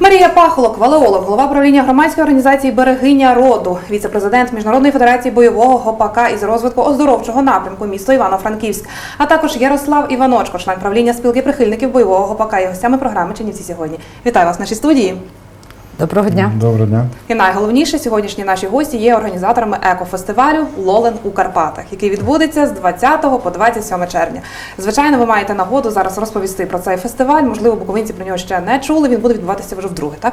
Марія Пахолок, валеолог, голова правління громадської організації Берегиня роду, віце-президент Міжнародної федерації бойового гопака із розвитку оздоровчого напрямку місто Івано-Франківськ, а також Ярослав Іваночко, член правління спілки прихильників бойового гопака і гостями програми Чинівці сьогодні. Вітаю вас в нашій студії. Доброго дня. Доброго дня. І найголовніше, сьогоднішні наші гості є організаторами екофестивалю Лолен у Карпатах, який відбудеться з 20 по 27 червня. Звичайно, ви маєте нагоду зараз розповісти про цей фестиваль. Можливо, буковинці про нього ще не чули. Він буде відбуватися вже вдруге, так?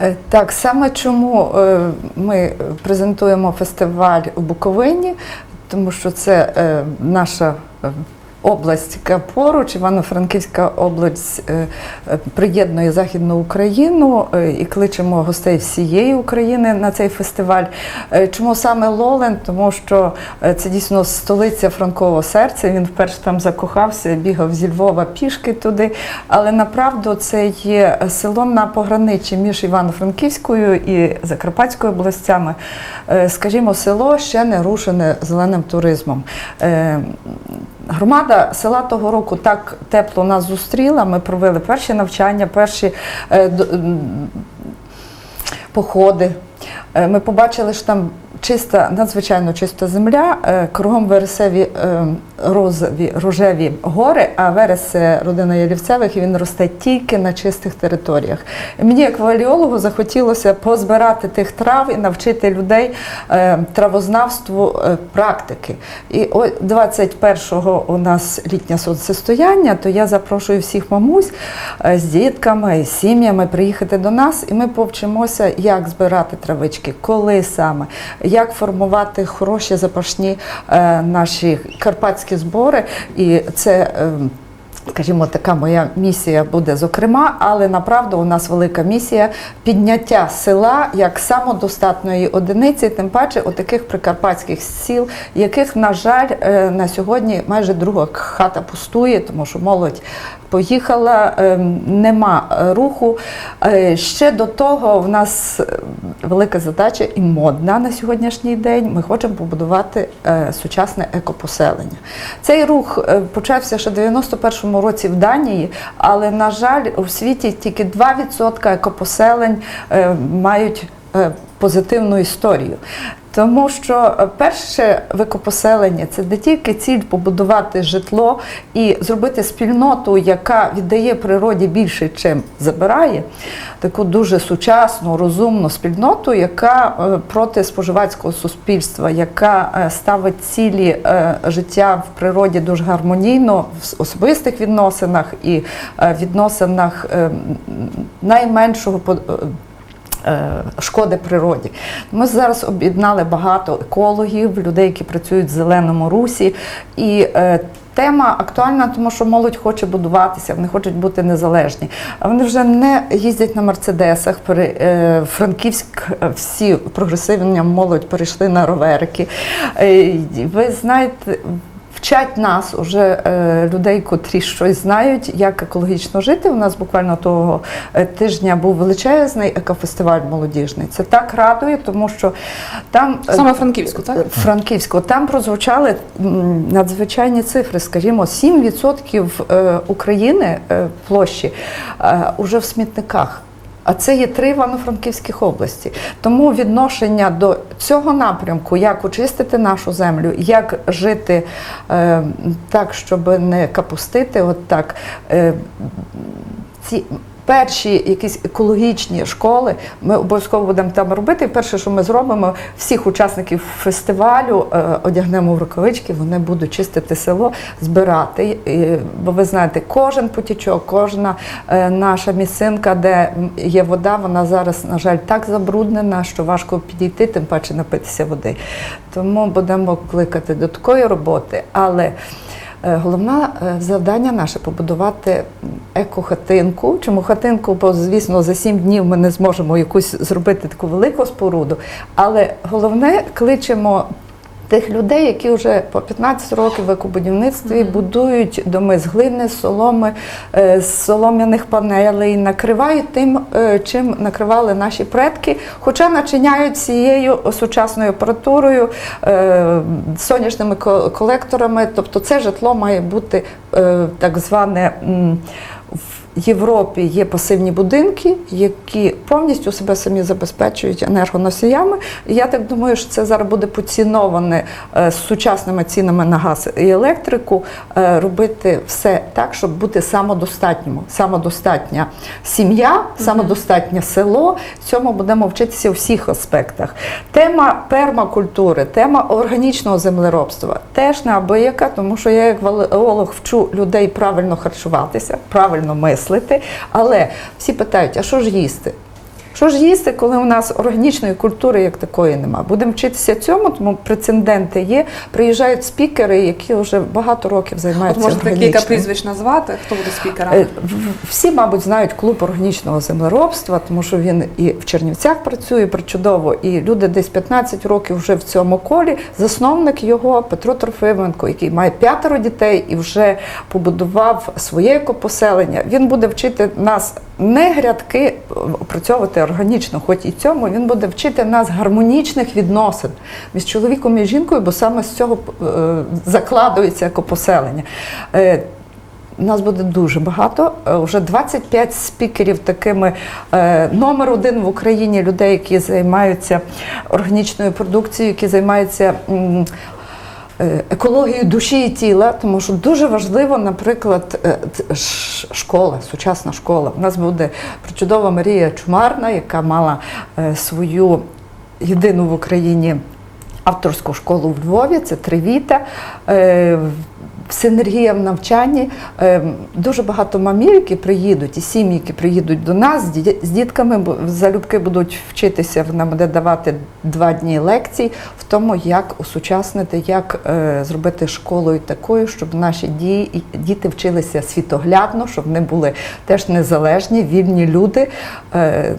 Е, Так, саме чому е, ми презентуємо фестиваль у Буковині, тому що це е, наша область, яка поруч, Івано-Франківська область е, е, приєднує Західну Україну е, і кличемо гостей всієї України на цей фестиваль. Чому саме Лолен? Тому що це дійсно столиця франкового серця. Він вперше там закохався, бігав зі Львова пішки туди. Але направду це є село на пограничі між Івано-Франківською і Закарпатською областями. Скажімо, село ще не рушене зеленим туризмом. Громада села того року так тепло нас зустріла. Ми провели перші навчання, перші е, походи. Е, Ми побачили, що там чиста, надзвичайно чиста земля, е, кругом вересеві е, розові, рожеві гори, а верес родина Ялівцевих, і він росте тільки на чистих територіях. І мені, як валіологу, захотілося позбирати тих трав і навчити людей е, травознавству практики. І о 21-го у нас літнє сонцестояння, то я запрошую всіх мамусь з дітками, з сім'ями приїхати до нас, і ми повчимося, як збирати травички, коли саме, як формувати хороші запашні е, наші карпатські збори. І це. е, Скажімо, така моя місія буде зокрема, але направду у нас велика місія підняття села як самодостатної одиниці, тим паче у таких прикарпатських сіл, яких, на жаль, е, на сьогодні майже друга хата пустує, тому що молодь поїхала, е, нема е, руху. Е, Ще до того в нас е, велика задача і модна на сьогоднішній день. Ми хочемо побудувати сучасне екопоселення. Цей рух почався ще в 91-му році в Данії, але, на жаль, у світі тільки 2% екопоселень мають позитивну історію. Тому що е, перше викопоселення це не тільки ціль побудувати житло і зробити спільноту, яка віддає природі більше, чим забирає, таку дуже сучасну, розумну спільноту, яка е, проти споживацького суспільства, яка е, ставить цілі життя в природі дуже гармонійно в особистих відносинах і відносинах е, найменшого шкоди природі. Ми зараз об'єднали багато екологів, людей, які працюють в зеленому русі. І е, тема актуальна, тому що молодь хоче будуватися, вони хочуть бути незалежні. Вони вже не їздять на мерседесах. Е, Франківськ е, всі прогресивні молодь перейшли на роверики. Е, ви знаєте. Вчать нас уже е, людей, котрі щось знають, як екологічно жити. У нас буквально того е, тижня був величезний екофестиваль молодіжний. Це так радує, тому що там е, Саме Франківську, так? Франківську. Там прозвучали надзвичайні цифри. Скажімо, 7% е, України площі уже в смітниках. А це є три Івано-Франківських області. Тому відношення до цього напрямку, як очистити нашу землю, як жити е, так, щоб не капустити, от так. Е, ці перші якісь екологічні школи ми обов'язково будемо там робити. І перше, що ми зробимо, всіх учасників фестивалю е, одягнемо в рукавички, вони будуть чистити село, збирати. Бо ви знаєте, кожен потічок, кожна е, наша місцинка, де є вода, вона зараз, на жаль, так забруднена, що важко підійти, тим паче напитися води. Тому будемо кликати до такої роботи. Але Головне е, завдання наше побудувати екохатинку. Чому хатинку? Бо, звісно, за сім днів ми не зможемо якусь зробити таку велику споруду. Але головне кличемо тих людей, які вже по 15 років в екобудівництві будують доми з глини, соломи, е, з солом'яних панелей, накривають тим, е, чим накривали наші предки, хоча начиняють цією сучасною апаратурою, е, сонячними колекторами. Тобто це житло має бути так зване. Європі є пасивні будинки, які повністю себе самі забезпечують енергоносіями. І я так думаю, що це зараз буде поціноване е, з сучасними цінами на газ і електрику, е, робити все так, щоб бути самодостатнім. Самодостатня сім'я, самодостатнє село. Цьому будемо вчитися у всіх аспектах. Тема пермакультури, тема органічного землеробства теж неабияка, тому що я як валеолог вчу людей правильно харчуватися, правильно мислити. Але всі питають, а що ж їсти? Що ж їсти, коли у нас органічної культури як такої нема? Будемо вчитися цьому, тому прецеденти є. Приїжджають спікери, які вже багато років От займаються можете кілька прізвищ назвати, хто буде спікером? Е, Всі, мабуть, знають клуб органічного землеробства, тому що він і в Чернівцях працює причудово, і люди десь 15 років вже в цьому колі. Засновник його Петро Трофименко, який має п'ятеро дітей і вже побудував своє екопоселення. Він буде вчити нас не грядки е, опрацьовувати органічно, хоч і цьому він буде вчити нас гармонічних відносин між чоловіком і жінкою, бо саме з цього е, закладується екопоселення. Е, у нас буде дуже багато. Е, Вже 25 спікерів такими е, номер один в Україні людей, які займаються органічною продукцією, які займаються. Е, душі і тіла, тому що дуже важливо, наприклад, е, школа, сучасна школа. У нас буде причудова Марія Чумарна, яка мала е, свою єдину в Україні авторську школу в Львові, це Тривіта. Синергія в навчанні. Е, Дуже багато мамів, які приїдуть, і сім'ї, які приїдуть до нас з дітками, бо залюбки будуть вчитися, вона буде давати два дні лекцій в тому, як осучаснити, як е, зробити школою такою, щоб наші діти вчилися світоглядно, щоб вони були теж незалежні, вільні люди. Е,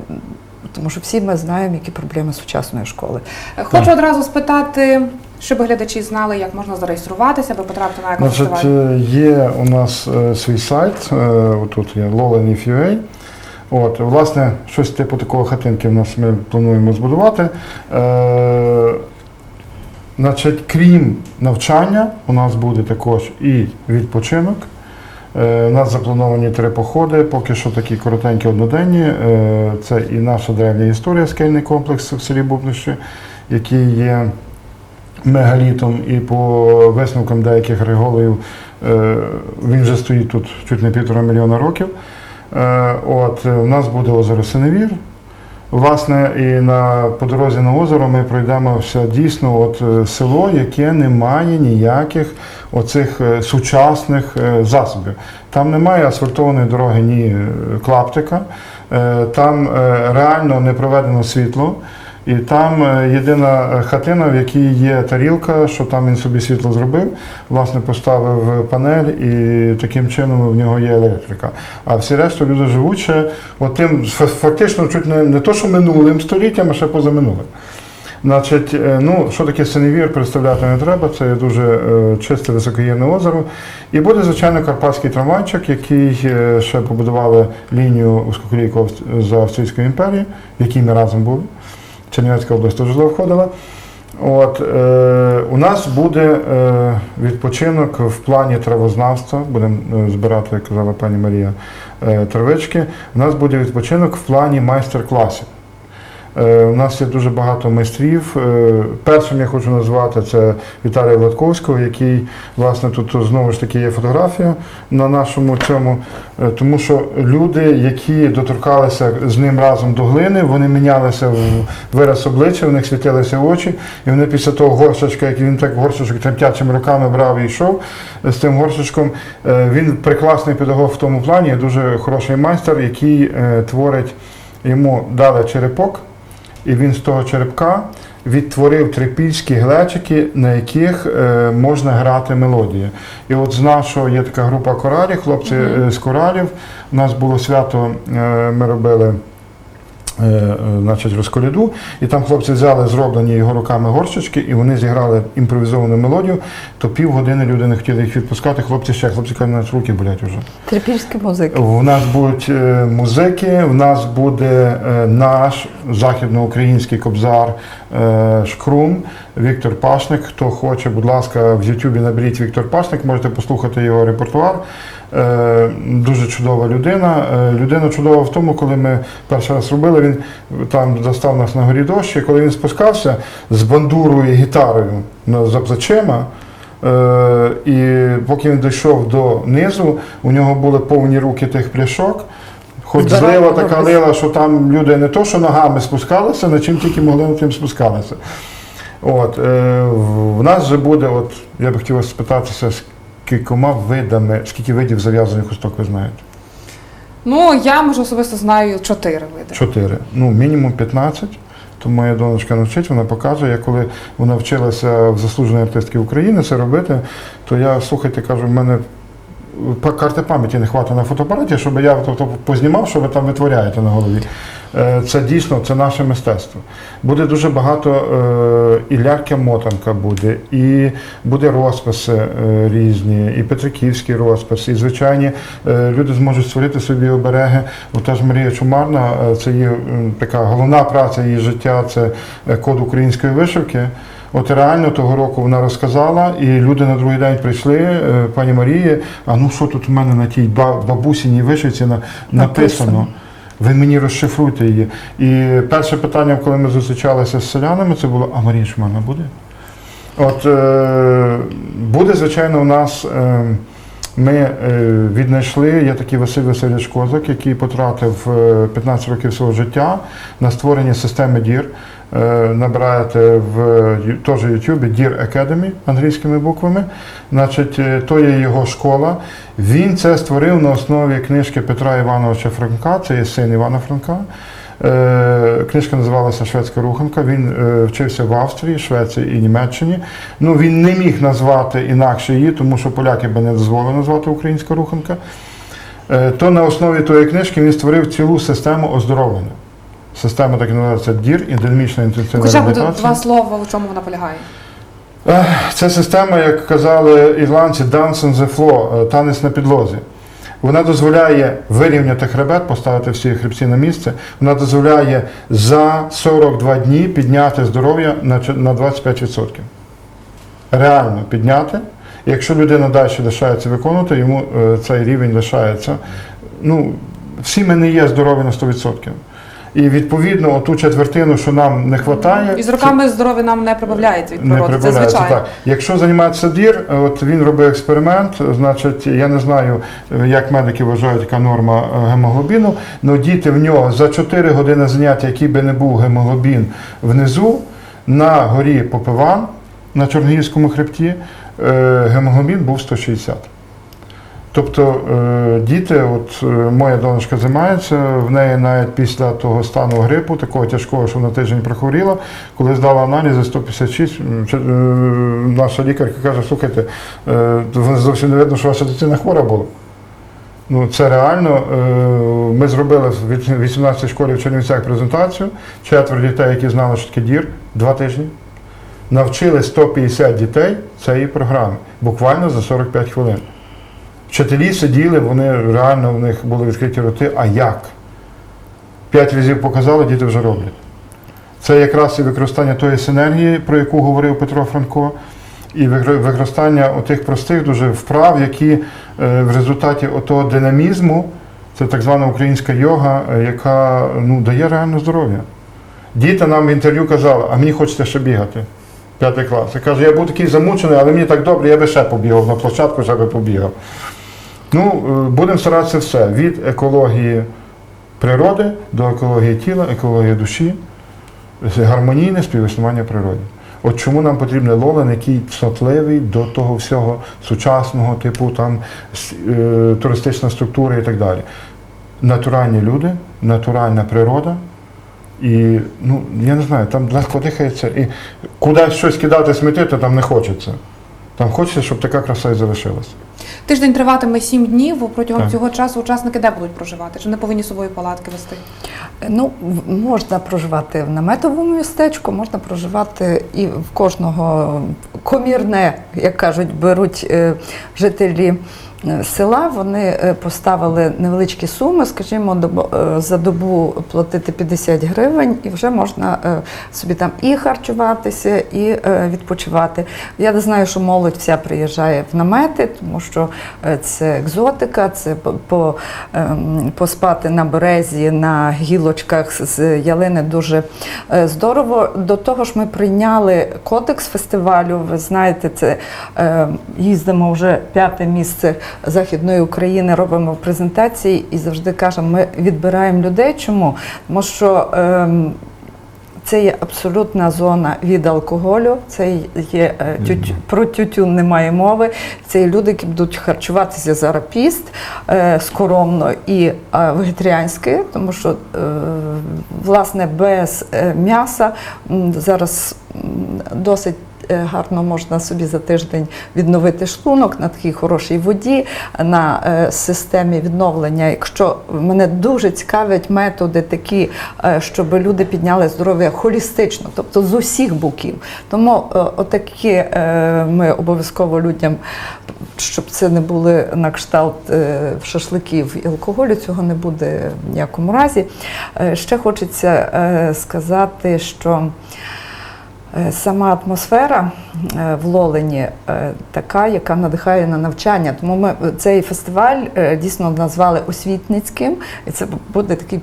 тому що всі ми знаємо, які проблеми сучасної школи. Хочу одразу спитати, щоб глядачі знали, як можна зареєструватися, аби потрапити на Значить, екофестиваль. е, є у нас е, свій сайт, е, отут є Lolenif.ua. От, власне, щось типу такого хатинки в нас ми плануємо збудувати. Е, значить, крім навчання, у нас буде також і відпочинок. Е, У нас заплановані три походи, поки що такі коротенькі одноденні. Е, Це і наша древня історія, скельний комплекс в селі Бубнищі, який є мегалітом, і по висновкам деяких реголів е, він вже стоїть тут чуть не півтора мільйона років. Е, От, е, у нас буде озеро Синевір. Власне, і на, по дорозі на озеро ми пройдемо все дійсно от, е, село, яке не має ніяких оцих е, сучасних е, засобів. Там немає асфальтованої дороги, ні е, клаптика, е, там е, реально не проведено світло. І там е, єдина е, хатина, в якій є тарілка, що там він собі світло зробив, власне, поставив панель і таким чином в нього є електрика. А всі решту люди живуть ще от тим фа- фактично чуть не, не то, що минулим століттям, а ще позаминулим. Значить, е, ну, що таке синевір, представляти не треба, це є дуже чисте високогірне озеро. І буде, звичайно, карпатський трамвайчик, який ще побудували лінію узкоколійку Авст- за Австрійської імперії, в якій ми разом були. Чернівецька область теж туди входила. От, е, у нас буде е, відпочинок в плані травознавства. Будемо е, збирати, як казала пані Марія, е, травички. У нас буде відпочинок в плані майстер-класів. Е, У нас є дуже багато майстрів. Е, Першим я хочу назвати це Віталія Владковського, який, власне, тут знову ж таки є фотографія на нашому цьому, е, тому що люди, які доторкалися з ним разом до глини, вони мінялися в вираз обличчя, в них світилися очі, і вони після того горшечка, як він так горшечок тремтячими руками брав і йшов з тим горшечком, е, він прекрасний педагог в тому плані, дуже хороший майстер, який е, творить, йому дали черепок. І він з того черепка відтворив трипільські глечики, на яких е, можна грати мелодії. І от з нашого є така група коралів, хлопці е, з коралів. У нас було свято, е, ми робили. Е, е, Значить, розколіду, і там хлопці взяли зроблені його руками горщички, і вони зіграли імпровізовану мелодію. То півгодини люди не хотіли їх відпускати. Хлопці ще хлопці кажуть, «Наші руки болять уже. Трипільські музики. В нас будуть е, музики, в нас буде наш західноукраїнський кобзар Шкрум Віктор Пашник. Хто хоче, будь ласка, в Ютубі наберіть Віктор Пашник, можете послухати його репертуар. Е, дуже чудова людина. Е, людина чудова в тому, коли ми перший раз робили, він там застав нас на горі дощ, і коли він спускався з бандурою і гітарою за плечима. Е, і поки він дійшов до низу, у нього були повні руки тих пляшок. Хоч злива така лила, що там люди не то, що ногами спускалися, на чим тільки могли на тим спускалися. От, е, в в нас же буде, от, я би хотів вас спитатися, скількома видами, скільки видів зав'язаних хусток ви знаєте? Ну, я може особисто знаю чотири види. Чотири. Ну, мінімум 15. То моя донечка навчить, вона показує. Я коли вона вчилася в заслуженої артистки України це робити, то я, слухайте, кажу, в мене карти пам'яті не хватить на фотоапараті, щоб я тобто, познімав, що ви там витворяєте на голові. Е, Це дійсно це наше мистецтво. Буде дуже багато е, і лярка мотанка буде, і буде розписи е, різні, і Петриківський розпис, і звичайні люди зможуть створити собі обереги. Ота ж Марія Чумарна, це її така головна праця її життя, це код української вишивки. От реально того року вона розказала, і люди на другий день прийшли, е, пані Марії, а ну що тут у мене на тій бабусіній вишивці написано? Написано. Ви мені розшифруйте її. І перше питання, коли ми зустрічалися з селянами, це було: а Марія Шумана буде? От е, буде, звичайно, у нас. Е, ми е, віднайшли, є такий Василь Васильович Козак, який потратив е, 15 років свого життя на створення системи DIR. Е, Набираєте в теж Ютубі DIR Academy англійськими буквами. Значить, е, то є його школа. Він це створив на основі книжки Петра Івановича Франка, це є син Івана Франка. Е, Книжка називалася Шведська руханка. Він вчився в Австрії, Швеції і Німеччині. Ну він не міг назвати інакше її, тому що поляки би не дозволили назвати українська руханка. То на основі тої книжки він створив цілу систему оздоровлення. Система так і називається ДІР, ендемічна інтенсивна Хоча б реабілітація. два слова, у чому вона полягає. Ех, Це система, як казали ірландці, dance on the floor, е, танець на підлозі. Вона дозволяє вирівняти хребет, поставити всі хребці на місце. Вона дозволяє за 42 дні підняти здоров'я на 25%. Реально підняти. Якщо людина далі лишається виконувати, йому е, цей рівень лишається. Ну, всі ми не є здорові на 100%. І відповідно ту четвертину, що нам не вистачає, І з роками здоров'я нам не прибавляється від не природи. Це звичайно. так. Якщо займається дір, от він робив експеримент, значить, я не знаю, е, як медики вважають, яка норма е, гемоглобіну, але діти в нього за 4 години заняття, який би не був гемоглобін внизу, на горі Попиван, на Чорногірському хребті, е, гемоглобін був 160. Тобто е, діти, от е, моя донечка займається, в неї навіть після того стану грипу, такого тяжкого, що на тиждень прихворіла, коли здала аналізи 156, м, чи- е, наша лікарка каже, слухайте, зовсім не видно, що ваша дитина хвора була. Ну, це реально. Ми зробили в 18 школі в Чернівцях презентацію. Четверо дітей, які знали, що таке дір, два тижні. Навчили 150 дітей цієї програми, буквально за 45 хвилин. Вчителі сиділи, вони реально в них були відкриті роти. А як? П'ять разів показали, діти вже роблять. Це якраз і використання тої синергії, про яку говорив Петро Франко, і використання отих простих дуже вправ, які е, в результаті отого динамізму, це так звана українська йога, е, яка ну, дає реально здоров'я. Діти нам в інтерв'ю казали, а мені хочеться ще бігати. П'ятий клас. Я кажу, я був такий замучений, але мені так добре, я би ще побігав на площадку, ще би побігав. Ну, е, будемо старатися все. Від екології природи до екології тіла, екології душі, гармонійне співіснування природі. От чому нам потрібен лолен, який цнотливий до того всього сучасного, типу там е, туристична структура і так далі. Натуральні люди, натуральна природа. І ну, я не знаю, там легко дихається. І кудись щось кидати смітити, там не хочеться. Там хочеться, щоб така краса і залишилася. Тиждень триватиме сім днів. Протягом Так. цього часу учасники де будуть проживати? Чи не повинні з собою палатки вести? Ну, можна проживати в наметовому містечку, можна проживати і в кожного комірне, як кажуть, беруть е, жителі е, села вони е, поставили невеличкі суми, скажімо, е, за добу платити 50 гривень, і вже можна е, собі там і харчуватися, і е, відпочивати. Я не знаю, що молодь вся приїжджає в намети, тому що е, це екзотика, це по- ем, поспати на березі, на гілочках з ялини дуже е, здорово. До того ж, ми прийняли кодекс фестивалю. Ви знаєте, це е, їздимо вже п'яте місце Західної України, робимо презентації і завжди кажемо, ми відбираємо людей. Чому? Тому що ем, це є абсолютна зона від алкоголю, це є е, тютю, про тютюн немає мови. Це є люди, які будуть харчуватися зараз піст е, скоромно і е, вегетаріанськи, тому що е, власне без е, м'яса зараз досить. Е, Гарно можна собі за тиждень відновити шлунок на такій хорошій воді, на е, системі відновлення. Якщо мене дуже цікавлять методи такі, е, щоб люди підняли здоров'я холістично, тобто з усіх боків. Тому отакі ми обов'язково людям, щоб це не були на кшталт шашликів і алкоголю, цього не буде в ніякому разі. Ще хочеться сказати, що Сама атмосфера е, в Лолені е, така, яка надихає на навчання. Тому ми цей фестиваль е, дійсно назвали освітницьким, і це буде такий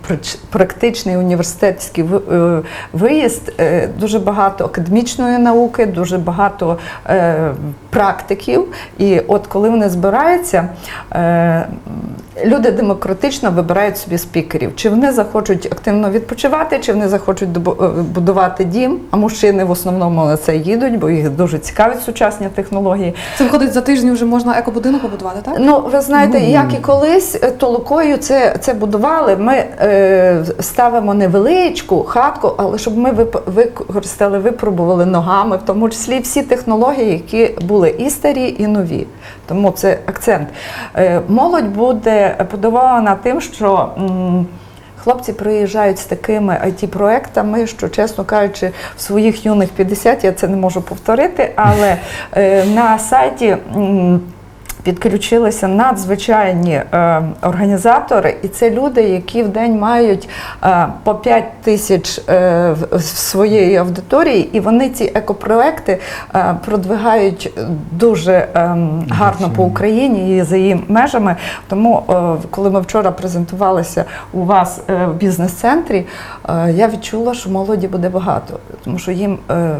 практичний університетський е, виїзд. Е, Дуже багато академічної науки, дуже багато е, практиків. І от коли вони збираються, е, люди демократично вибирають собі спікерів. Чи вони захочуть активно відпочивати, чи вони захочуть е, будувати дім, а мужчини в основному на це їдуть, бо їх дуже цікавить сучасні технології. Це виходить за тиждень вже можна екобудинок побудувати, так? Ну, ви знаєте, як і колись е, толокою це, це будували. Ми е, ставимо невеличку хатку, але щоб ми використали, випробували ногами, в тому числі всі технології, які були і старі, і нові. Тому це акцент. Е, молодь буде подивована тим, що. м, Хлопці приїжджають з такими IT-проектами, що, чесно кажучи, в своїх юних 50 я це не можу повторити, але е, на сайті. Підключилися надзвичайні е, організатори, і це люди, які в день мають е, по 5 тисяч е, в, своєї аудиторії, і вони ці екопроекти е, продвигають дуже е, гарно по Україні і за її межами. Тому, е, коли ми вчора презентувалися у вас е, в бізнес-центрі, е, я відчула, що молоді буде багато, тому що їм е,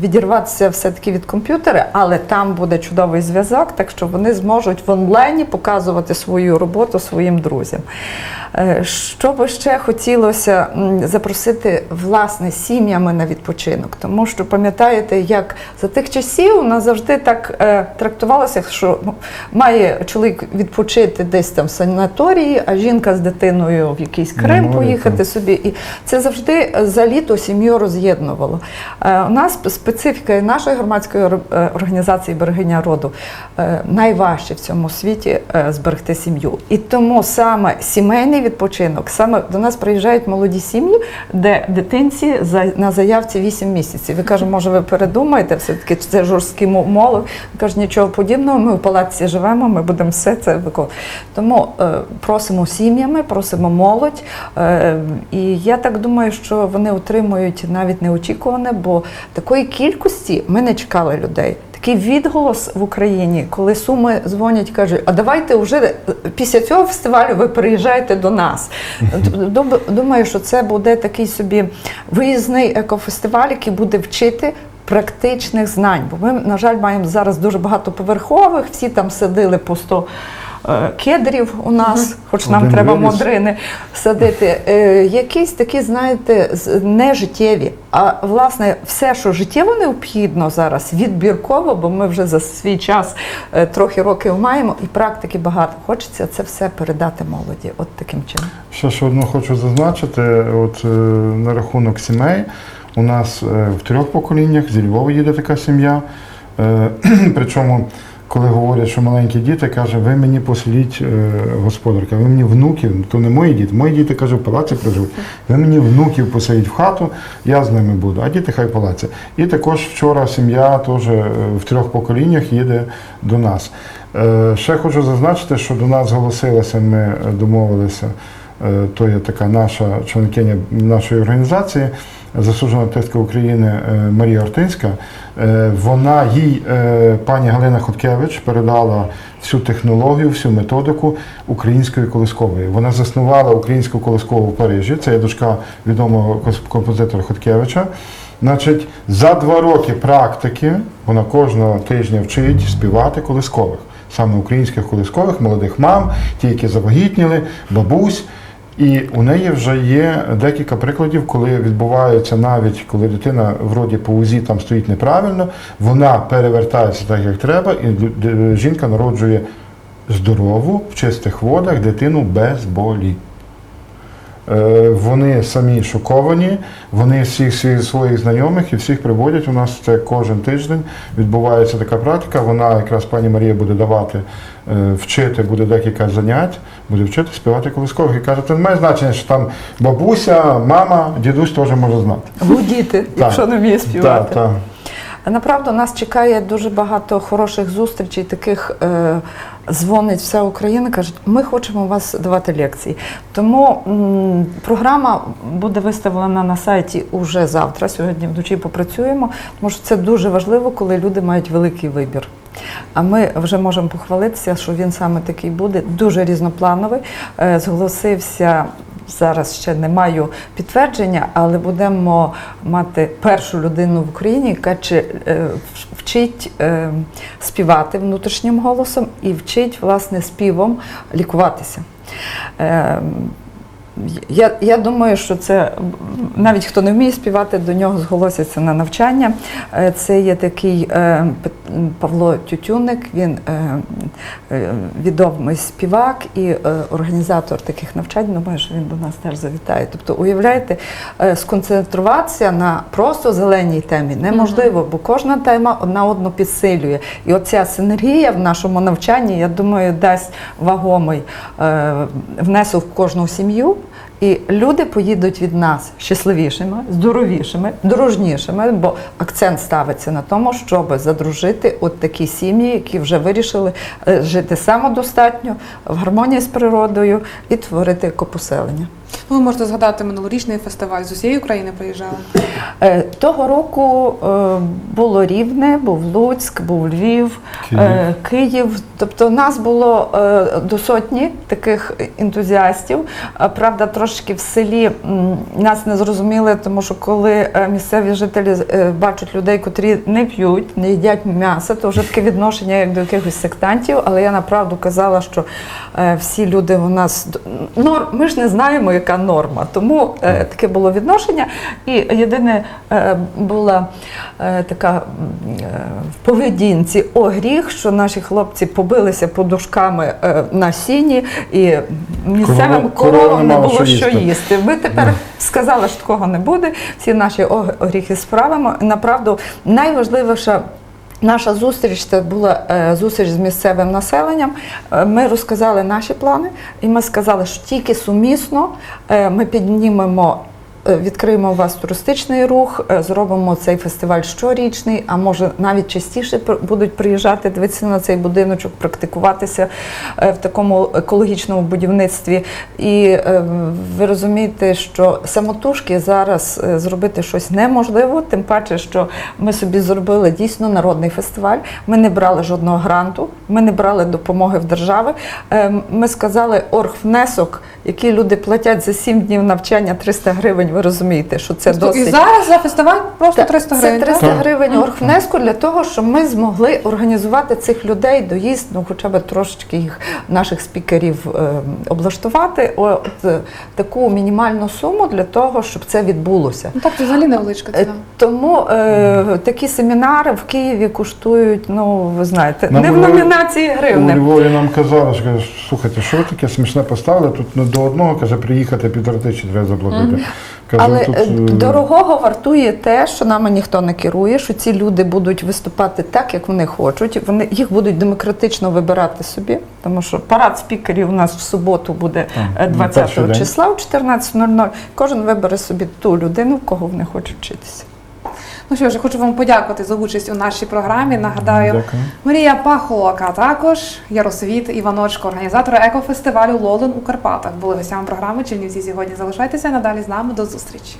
відірватися все-таки від комп'ютера, але там буде чудовий зв'язок, так що вони зможуть в онлайні показувати свою роботу своїм друзям. Е, Що би ще хотілося запросити власне сім'ями на відпочинок, тому що пам'ятаєте, як за тих часів у нас завжди так е, трактувалося, що ну, має чоловік відпочити десь там в санаторії, а жінка з дитиною в якийсь Крим поїхати собі. І це завжди за літо сім'ю роз'єднувало. Е, У нас специфіка нашої громадської організації Берегиня роду е, найважче в цьому світі е, зберегти сім'ю. І тому саме сімейний відпочинок, саме до нас приїжджають молоді сім'ї, де дитинці на заявці 8 місяців. Ви кажуть, може, ви передумаєте, все-таки це жорсткі мо- молодь. Я нічого подібного, ми в палаці живемо, ми будемо все це виконувати. Тому е, просимо сім'ями, просимо молодь. Е, і я так думаю, що вони отримують навіть неочікуване, бо такої кількості ми не чекали людей. Такий відголос в Україні, коли суми дзвонять, кажуть, а давайте вже після цього фестивалю ви приїжджаєте до нас. Думаю, що це буде такий собі виїзний екофестиваль, який буде вчити. Практичних знань, бо ми, на жаль, маємо зараз дуже багато поверхових, всі там сидили по 100 е, кедрів у нас, хоч нам Один треба виріс. модрини садити. Е, якісь такі, знаєте, з- не життєві. А власне, все, що життєво необхідно зараз, відбірково, бо ми вже за свій час е, трохи років маємо, і практики багато. Хочеться це все передати молоді. От таким чином. Ще що одну хочу зазначити, от е, на рахунок сімей. У нас е, в трьох поколіннях зі Львова їде така сім'я. Е, причому коли говорять, що маленькі діти, каже, ви мені послідіть е, господарка, ви мені внуків, то не мої діти. Мої діти каже, в палаці проживуть. Ви мені внуків посадіть в хату, я з ними буду, а діти хай палаці. І також вчора сім'я теж е, в трьох поколіннях їде до нас. Е, Ще хочу зазначити, що до нас зголосилися, ми домовилися. То є така наша членкиня нашої організації, заслужена артистка України е, Марія Ортинська. Е, Вона їй, е, пані Галина Хоткевич, передала всю технологію, всю методику української колискової. Вона заснувала українську колискову в Парижі. Це є дочка відомого композитора Хоткевича. Значить, за два роки практики вона кожного тижня вчить співати колискових, саме українських колискових, молодих мам, ті, які завагітніли, бабусь. І у неї вже є декілька прикладів, коли відбувається навіть коли дитина вроді по УЗІ там стоїть неправильно, вона перевертається так, як треба, і жінка народжує здорову в чистих водах дитину без болі. Е, Вони самі шоковані, вони всіх своїх знайомих і всіх приводять. У нас це кожен тиждень відбувається така практика. Вона якраз пані Марія буде давати е, вчити, буде декілька занять, буде вчити співати колискових. І каже, це не має значення, що там бабуся, мама, дідусь теж може знати. Гудіти, якщо не вміє співати. Так, так. Направду нас чекає дуже багато хороших зустрічей, таких е, дзвонить вся Україна, кажуть, ми хочемо вас давати лекції. Тому м, програма буде виставлена на сайті уже завтра. Сьогодні вночі попрацюємо, тому що це дуже важливо, коли люди мають великий вибір. А ми вже можемо похвалитися, що він саме такий буде, дуже різноплановий. Е, Зголосився. Зараз ще не маю підтвердження, але будемо мати першу людину в Україні, яка е, вчить е, співати внутрішнім голосом і вчить власне співом лікуватися. Я, я думаю, що це навіть хто не вміє співати, до нього зголосяться на навчання. Е, Це є такий е, Павло Тютюник, він е, відомий співак і е, організатор таких навчань. Думаю, що він до нас теж завітає. Тобто, уявляєте, е, сконцентруватися на просто зеленій темі неможливо, бо кожна тема одна одну підсилює. І оця синергія в нашому навчанні, я думаю, дасть вагомий е, внесок в кожну сім'ю. І люди поїдуть від нас щасливішими, здоровішими, дружнішими, бо акцент ставиться на тому, щоб задружити от такі сім'ї, які вже вирішили е, жити самодостатньо, в гармонії з природою і творити екопоселення. Ну, ви можете згадати минулорічний фестиваль з усієї України приїжджали. Е, Того року е, було Рівне, був Луцьк, був Львів, Київ. е, Київ. Тобто нас було до сотні таких ентузіастів. Правда, трошки в селі нас не зрозуміли, тому що коли місцеві жителі бачать людей, котрі не п'ють, не їдять м'ясо, то вже таке відношення як до якихось сектантів. Але я направду казала, що всі люди у нас норм, ми ж не знаємо, яка норма. Тому е, таке було відношення. І єдине е, була е, така е, в поведінці о гріх, що наші хлопці побилися подушками е, на сіні, і місцевим Корова- корова коровам не було що що їсти. їсти. Ми тепер сказали, що такого не буде. Всі наші о- гріхи справимо. Направду найважливіша. Наша зустріч це була е, зустріч з місцевим населенням. Е, Ми розказали наші плани, і ми сказали, що тільки сумісно е, ми піднімемо. Е, Відкриємо у вас туристичний рух, е, зробимо цей фестиваль щорічний, а може навіть частіше будуть приїжджати, дивитися на цей будиночок, практикуватися е, в такому екологічному будівництві. І ви розумієте, що самотужки зараз зробити щось неможливо, тим паче, що ми собі зробили дійсно народний фестиваль. Ми не брали жодного гранту, ми не брали допомоги в держави. Ми сказали оргвнесок, який люди платять за 7 днів навчання 300 гривень. Ви розумієте, що це досить І зараз за фестиваль просто так, 300 гривень. Це так? гривень оргвнеску для того, щоб ми змогли організувати цих людей доїзд, ну хоча б трошечки їх наших спікерів е, облаштувати. От е, таку мінімальну суму для того, щоб це відбулося. Ну так, взагалі невеличка Е, ціна. Тому е, такі семінари в Києві коштують, ну ви знаєте, Нам не в у номінації У гривни. Львові нам казали, що слухайте, що ви таке смішне поставили? Тут не до одного каже, приїхати півтора тисячі треба заплатити. Кажу, Але тут, е, е, дорогого вартує те, що нами ніхто не керує, що ці люди будуть виступати так, як вони хочуть. Вони їх будуть демократично вибирати собі, тому що парад спікерів у нас в суботу буде Так, е, на перший 20 числа о 14.00. Кожен вибере собі ту людину, в кого вони хочуть вчитися. Ну що ж, я хочу вам подякувати за участь у нашій програмі. Нагадаю, Дякую. Марія Пахолока, також Яросвіт Іваночко, організатори екофестивалю Лолин у Карпатах, були гостями програми Чернівці сьогодні. Залишайтеся надалі з нами. До зустрічі.